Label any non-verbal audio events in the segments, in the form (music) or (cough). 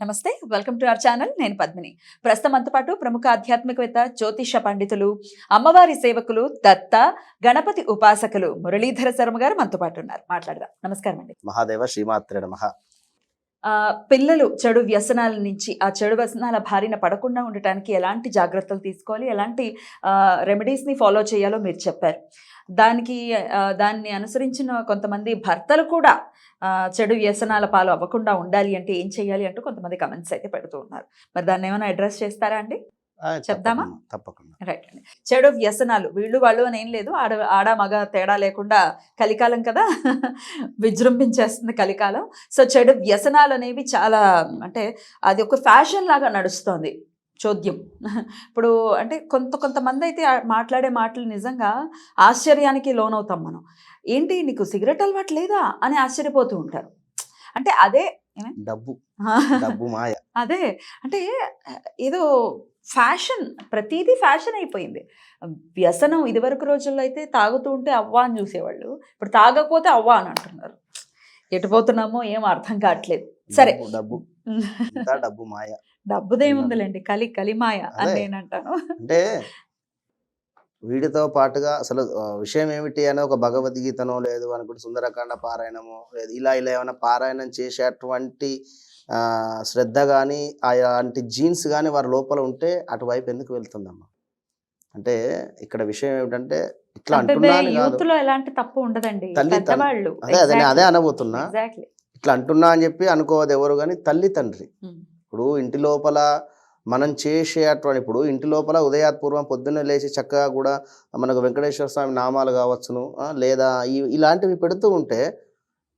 నమస్తే welcome to our channel. నేను పద్మిని. ప్రస్తుతం మనతో పాటు ప్రముఖ ఆధ్యాత్మికవేత్త జ్యోతిష పండితులు అమ్మవారి సేవకులు దత్త గణపతి ఉపాసకులు మురళీధర శర్మ గారు మనతో పాటు ఉన్నారు. మాట్లాడదాం. నమస్కారం అండి. మహాదేవ శ్రీమాత్రే నమ. పిల్లలు చెడు వ్యసనాల నుంచి ఆ చెడు వ్యసనాల బారిన పడకుండా ఉండటానికి ఎలాంటి జాగ్రత్తలు తీసుకోవాలి? ఎలాంటి రెమెడీస్ని ఫాలో చేయాలో మీరు చెప్పారు. దానికి దాన్ని అనుసరించిన కొంతమంది భర్తలు కూడా చెడు వ్యసనాల పాలు అవ్వకుండా ఉండాలి అంటే ఏం చేయాలి అంటూ కొంతమంది కమెంట్స్ అయితే పెడుతూ ఉన్నారు. మరి దాన్ని ఏమైనా అడ్రస్ చేస్తారా అండి? చెప్దామా? తప్పకుండా, తప్పకుండా. రైట్ అండి. చెడు వ్యసనాలు వీళ్ళు వాళ్ళు అని ఏం లేదు. ఆడ ఆడ మగ తేడా లేకుండా కలికాలం కదా? (laughs) విజృంభించేస్తుంది కలికాలం. సో చెడు వ్యసనాలు అనేవి చాలా అంటే అది ఒక ఫ్యాషన్ లాగా నడుస్తోంది. చోద్యం. ఇప్పుడు అంటే కొంత కొంతమంది అయితే మాట్లాడే మాటలు నిజంగా ఆశ్చర్యానికి లోనవుతాం మనం. ఏంటి నీకు సిగరెట్ అలవాటు లేదా అని ఆశ్చర్యపోతూ ఉంటారు. అంటే అదే డబ్బు. డబ్బు మాయ. అదే. అంటే ఏదో ఫ్యాషన్ ప్రతిదీ ఫ్యాషన్ అయిపోయింది. వ్యసనం ఇదివరకు రోజుల్లో అయితే తాగుతూ ఉంటే అవ్వ అని చూసేవాళ్ళు. ఇప్పుడు తాగకపోతే అవ్వ అని అంటున్నారు. ఎటు పోతున్నామో ఏం అర్థం కావట్లేదు. సరే. డబ్బు, డబ్బు (laughs) మాయ. డబ్బుదేముందిలేండి కలి కలిమాయ అని అంటే వీటితో పాటుగా అసలు విషయం ఏమిటి అని ఒక భగవద్గీతనో లేదు అనుకుంటే సుందరకాండ పారాయణమో లేదు. ఇలా ఇలా ఏమైనా పారాయణం చేసేటువంటి ఆ, శ్రద్ధ కానీ అలాంటి జీన్స్ కానీ వారి లోపల ఉంటే అటువైపు ఎందుకు వెళ్తుందమ్మా? అంటే ఇక్కడ విషయం ఏమిటంటే ఇట్లా అంటున్నాను ఎలాంటి తప్పు ఉండదండి. తల్లి- అదే అదే అదే అనబోతున్నా. ఇట్లా అంటున్నా అని చెప్పి అనుకోవద్దు ఎవరు కానీ తల్లి తండ్రి. ఇప్పుడు ఇంటి లోపల మనం చేసేటువంటి ఇప్పుడు ఇంటి లోపల ఉదయాత్పూర్వం పొద్దున్నే లేచి చక్కగా కూడా మనకు వెంకటేశ్వర స్వామి నామాలు కావచ్చును లేదా ఇలాంటివి పెడుతూ ఉంటే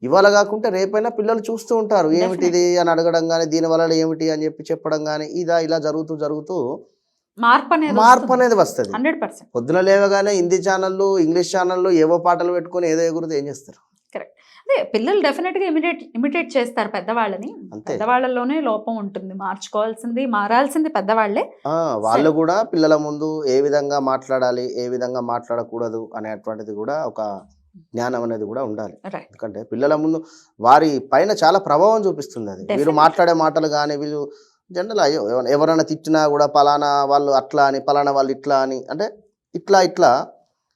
ఇవాళ కాకుంటే రేపైనా పిల్లలు చూస్తూ ఉంటారు ఏమిటిది అని అడగడం కానీ దీని వల్ల ఏమిటి అని చెప్పి చెప్పడం కానీ ఇదా ఇలా జరుగుతూ జరుగుతూ మార్పు అనేది మార్పు అనేది వస్తుంది. Hundred percent. పొద్దున లేవగానే హిందీ ఛానళ్ళు ఇంగ్లీష్ ఛానళ్ళు ఏవో పాటలు పెట్టుకొని ఏదో ఎగురుతూ ఏం చేస్తారు? అదే పిల్లలు డెఫినెట్గా ఇమిడియేట్ ఇమిటేట్ చేస్తారు పెద్దవాళ్ళని. పెద్దవాళ్ళలోనే లోపం ఉంటుంది. మార్చుకోవాల్సింది మారాల్సింది పెద్దవాళ్ళే. ఆ, వాళ్ళు కూడా పిల్లల ముందు ఏ విధంగా మాట్లాడాలి ఏ విధంగా మాట్లాడకూడదు అనేటువంటిది కూడా ఒక జ్ఞానం అనేది కూడా ఉండాలి. ఎందుకంటే పిల్లల ముందు వారి పైన చాలా ప్రభావం చూపిస్తుంది అది. వీరు. మాట్లాడే మాటలు కానీ వీళ్ళు జనరల్ అయ్యో ఎవ- ఎవరైనా తిట్టినా కూడా పలానా వాళ్ళు అట్లా అని పలానా వాళ్ళు ఇట్లా అని అంటే ఇట్లా ఇట్లా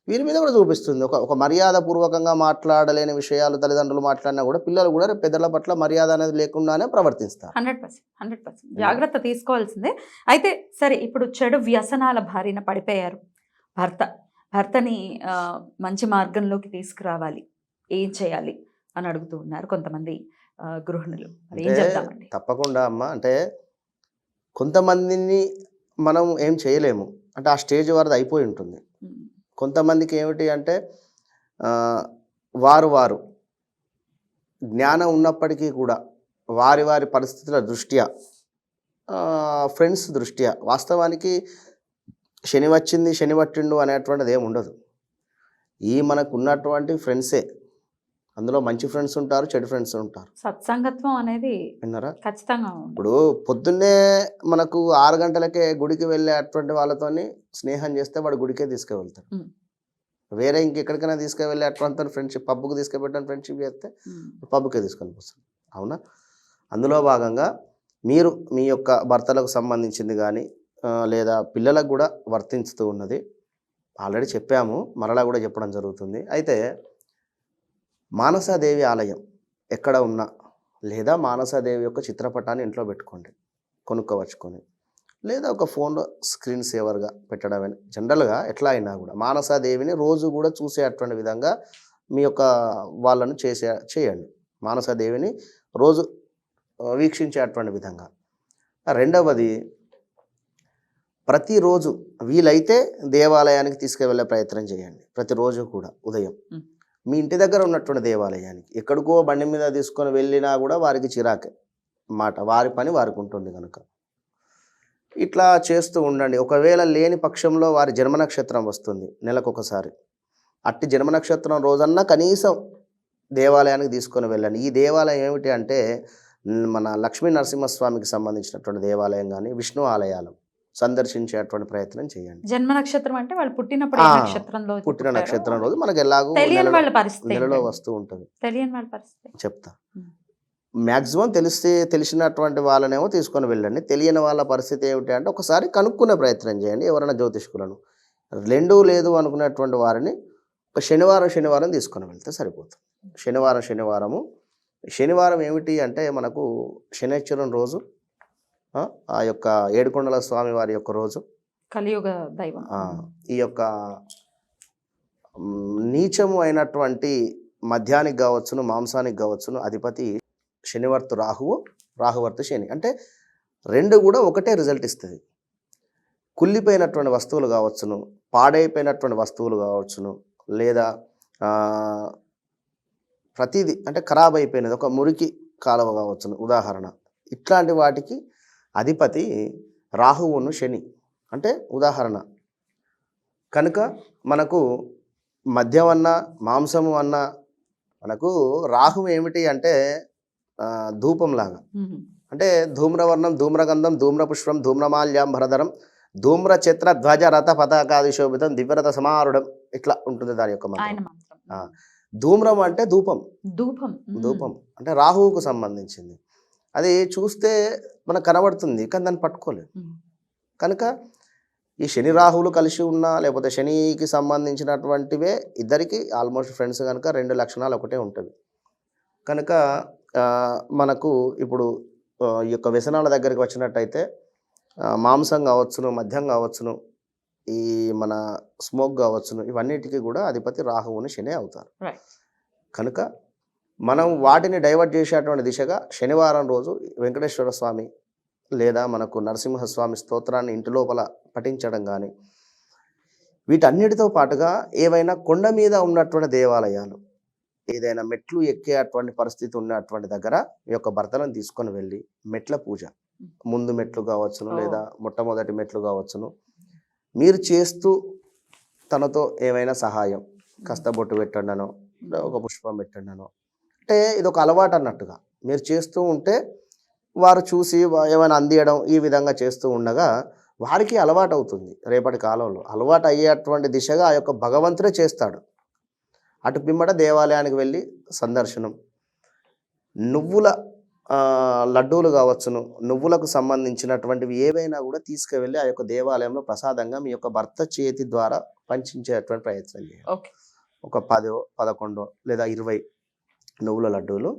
వీరి మీద కూడా చూపిస్తుంది. ఒక ఒక మర్యాద పూర్వకంగా మాట్లాడలేని విషయాలు తల్లిదండ్రులు మాట్లాడినా కూడా పిల్లలు కూడా పెద్దల పట్ల మర్యాద అనేది లేకుండానే ప్రవర్తిస్తారు. Hundred percent hundred percent. జాగ్రత్త తీసుకోవాల్సిందే. అయితే సరే ఇప్పుడు చెడు వ్యసనాల బారిన పడిపోయారు భర్త. భర్తని మంచి మార్గంలోకి తీసుకురావాలి. ఏం చేయాలి అని అడుగుతూ ఉన్నారు కొంతమంది గృహిణులు. తప్పకుండా అమ్మ. అంటే కొంతమందిని మనం ఏం చేయలేము. అంటే ఆ స్టేజ్ వారిది అయిపోయి ఉంటుంది. కొంతమందికి ఏమిటి అంటే వారు వారు జ్ఞానం ఉన్నప్పటికీ కూడా వారి వారి పరిస్థితుల దృష్ట్యా ఫ్రెండ్స్ దృష్ట్యా వాస్తవానికి శని వచ్చింది శని పట్టిండు అనేటువంటిది ఏమి ఉండదు ఈ మనకు ఉన్నటువంటి ఫ్రెండ్సే అందులో మంచి ఫ్రెండ్స్ ఉంటారు చెడు ఫ్రెండ్స్ ఉంటారు. సత్సంగత్వం అనేది విన్నారా? ఖచ్చితంగా ఇప్పుడు పొద్దున్నే మనకు ఆరు గంటలకే గుడికి వెళ్ళేటువంటి వాళ్ళతోని స్నేహం చేస్తే వాడు గుడికే తీసుకువెళ్తాడు. వేరే ఇంకెక్కడికైనా తీసుకువెళ్ళే అటువంటి ఫ్రెండ్షిప్ పబ్కి తీసుకుపెట్టని ఫ్రెండ్షిప్ చేస్తే పబ్కే తీసుకొని పోతాడు. అవునా? అందులో భాగంగా మీరు మీ యొక్క భర్తలకు సంబంధించింది కానీ లేదా పిల్లలకు కూడా వర్తించుతూ ఉన్నది. ఆల్రెడీ చెప్పాము మరలా కూడా చెప్పడం జరుగుతుంది. అయితే మానసాదేవి ఆలయం ఎక్కడ ఉన్నా లేదా మానసాదేవి యొక్క చిత్రపటాన్ని ఇంట్లో పెట్టుకోండి కొనుక్కోవచ్చుకొని. లేదా ఒక ఫోన్లో స్క్రీన్ సేవర్గా పెట్టడమే. జనరల్గా ఎట్లా అయినా కూడా మానసాదేవిని రోజు కూడా చూసేటువంటి విధంగా మీ యొక్క వాళ్ళను చేసే చేయండి. మానసాదేవిని రోజు వీక్షించేటువంటి విధంగా. రెండవది ప్రతిరోజు వీలైతే దేవాలయానికి తీసుకువెళ్ళే ప్రయత్నం చేయండి. ప్రతిరోజు కూడా ఉదయం. మీ ఇంటి దగ్గర ఉన్నటువంటి దేవాలయానికి ఎక్కడికో బండి మీద తీసుకొని వెళ్ళినా కూడా వారికి చిరాకే మాట. వారి పని వారికి ఉంటుంది కనుక ఇట్లా చేస్తూ ఉండండి. ఒకవేళ లేని పక్షంలో వారి జన్మ నక్షత్రం వస్తుంది నెలకొకసారి. అట్టి జన్మ నక్షత్రం రోజన్నా కనీసం దేవాలయానికి తీసుకొని వెళ్ళండి. ఈ దేవాలయం ఏమిటి అంటే మన లక్ష్మీ నరసింహస్వామికి సంబంధించినటువంటి దేవాలయం కానీ విష్ణు ఆలయాలు. సందర్శించేటువంటి ప్రయత్నం చేయండి. జన్మ నక్షత్రం అంటే వాళ్ళు పుట్టినప్పుడు నక్షత్రంలో పుట్టిన నక్షత్రం రోజు మనకు ఎలాగో తెలియని నెలలో- వాళ్ళ పరిస్థితి నెలలో ఏంటండి? వస్తూ ఉంటుంది. తెలియని వాళ్ళ పరిస్థితి. చెప్తా. మ్యాక్సిమం తెలిస్తే తెలిసినటువంటి వాళ్ళనేమో తీసుకొని వెళ్ళండి. తెలియని వాళ్ళ పరిస్థితి ఏమిటి అంటే ఒకసారి కనుక్కునే ప్రయత్నం చేయండి ఎవరైనా జ్యోతిష్కులను. రెండు లేదు అనుకునేటువంటి వారిని ఒక శనివారం శనివారం తీసుకొని వెళ్తే సరిపోతుంది. శనివారం శనివారము. శనివారం ఏమిటి అంటే మనకు శనిశ్వరం రోజు ఆ, యొక్క ఏడుకొండల స్వామి వారి యొక్క రోజు. కలియుగ దైవం. ఈ యొక్క నీచము అయినటువంటి మద్యానికి కావచ్చును మాంసానికి కావచ్చును అధిపతి శనివర్తు రాహువు రాహువర్తు శని. అంటే రెండు కూడా ఒకటే రిజల్ట్ ఇస్తుంది. కుళ్ళిపోయినటువంటి వస్తువులు కావచ్చును పాడైపోయినటువంటి వస్తువులు కావచ్చును లేదా ప్రతిదీ అంటే ఖరాబ్ అయిపోయినది ఒక మురికి కాలువ కావచ్చును ఉదాహరణ. ఇట్లాంటి వాటికి అధిపతి రాహువును శని. అంటే ఉదాహరణ. కనుక మనకు మద్యం అన్న మాంసము అన్న మనకు రాహు ఏమిటి అంటే ధూపంలాగా. అంటే ధూమ్రవర్ణం ధూమ్రగంధం ధూమ్రపుష్పం ధూమ్రమాల్యం భరధరం ధూమ్ర చిత్ర ధ్వజ రథ పతాకాది శోభితం దివ్యరథ సమారుఢం ఇట్లా ఉంటుంది దాని యొక్క మంత్రం. ధూమ్రం అంటే ధూపం. ధూపం. ధూపం. అంటే రాహువుకు సంబంధించింది. అది చూస్తే మనకు కనబడుతుంది కానీ దాన్ని పట్టుకోలేదు. కనుక ఈ శని రాహువులు కలిసి ఉన్నా లేకపోతే శనికి సంబంధించినటువంటివే ఇద్దరికి ఆల్మోస్ట్ ఫ్రెండ్స్ కనుక రెండు లక్షణాలు ఒకటే ఉంటుంది కనుక మనకు ఇప్పుడు ఈ యొక్క వ్యసనాల దగ్గరికి వచ్చినట్టయితే మాంసం కావచ్చును మద్యం కావచ్చును ఈ మన స్మోక్ కావచ్చును ఇవన్నిటికీ కూడా అధిపతి రాహువుని శని అవుతారు. కనుక మనం వాటిని డైవర్ట్ చేసేటువంటి దిశగా శనివారం రోజు వెంకటేశ్వర స్వామి లేదా మనకు నరసింహస్వామి స్తోత్రాన్ని ఇంటి లోపల పఠించడం కానీ వీటన్నిటితో పాటుగా ఏవైనా కొండ మీద ఉన్నటువంటి దేవాలయాలు ఏదైనా మెట్లు ఎక్కే అటువంటి పరిస్థితి ఉన్నటువంటి దగ్గర మీ యొక్క భర్తలను తీసుకొని వెళ్ళి మెట్ల పూజ. ముందు మెట్లు కావచ్చును. లేదా మొట్టమొదటి మెట్లు కావచ్చును. మీరు చేస్తూ తనతో ఏమైనా సహాయం కాస్త బొట్టు పెట్టండనో లేదా ఒక పుష్పం పెట్టండనో అంటే ఇది ఒక అలవాటు అన్నట్టుగా. మీరు చేస్తూ ఉంటే వారు చూసి ఏమైనా అందియడం ఈ విధంగా చేస్తూ ఉండగా వారికి అలవాటు అవుతుంది రేపటి కాలంలో. అలవాటు అయ్యేటువంటి దిశగా ఆ యొక్క భగవంతుడే చేస్తాడు. అటు పిమ్మట దేవాలయానికి వెళ్ళి సందర్శనం. నువ్వుల లడ్డూలు కావచ్చును నువ్వులకు సంబంధించినటువంటివి ఏవైనా కూడా తీసుకువెళ్ళి ఆ యొక్క దేవాలయంలో ప్రసాదంగా మీ యొక్క భర్త చేతి ద్వారా పంచించేటువంటి ప్రయత్నం చేయాలి. ఒక పదో పదకొండో లేదా ఇరవై నువ్వుల లడ్డూలు